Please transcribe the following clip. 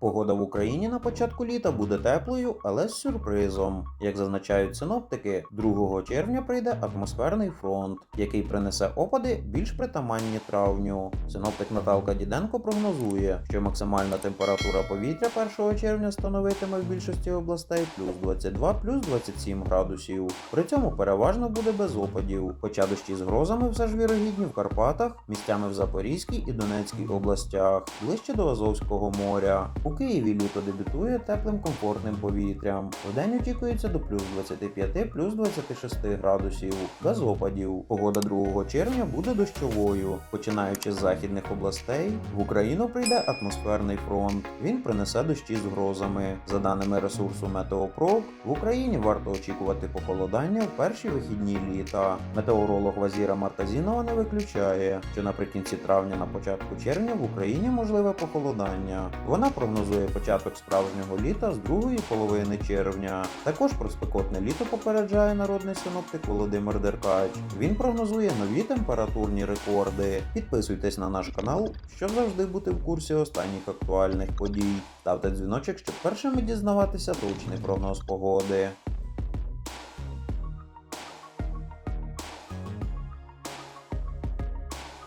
Погода в Україні на початку літа буде теплою, але з сюрпризом. Як зазначають синоптики, 2 червня прийде атмосферний фронт, який принесе опади більш притаманні травню. Синоптик Наталка Діденко прогнозує, що максимальна температура повітря 1 червня становитиме в більшості областей плюс 22 плюс 27 градусів. При цьому переважно буде без опадів, хоча дощі з грозами все ж вірогідні в Карпатах, місцями в Запорізькій і Донецькій областях, ближче до Азовського моря. У Києві літо дебютує теплим комфортним повітрям. Вдень очікується до плюс 25 плюс 26 градусів. Без опадів. Погода 2 червня буде дощовою. Починаючи з західних областей, в Україну прийде атмосферний фронт. Він принесе дощі з грозами. За даними ресурсу Метеопрог, в Україні варто очікувати похолодання в перші вихідні літа. Метеоролог Вазіра Мартазінова не виключає, що наприкінці травня на початку червня в Україні можливе похолодання. Вона прогнозує початок справжнього літа з другої половини червня. Також про спекотне літо попереджає народний синоптик Володимир Деркач. Він прогнозує нові температурні рекорди. Підписуйтесь на наш канал, щоб завжди бути в курсі останніх актуальних подій. Ставте дзвіночок, щоб першими дізнаватися точний прогноз погоди.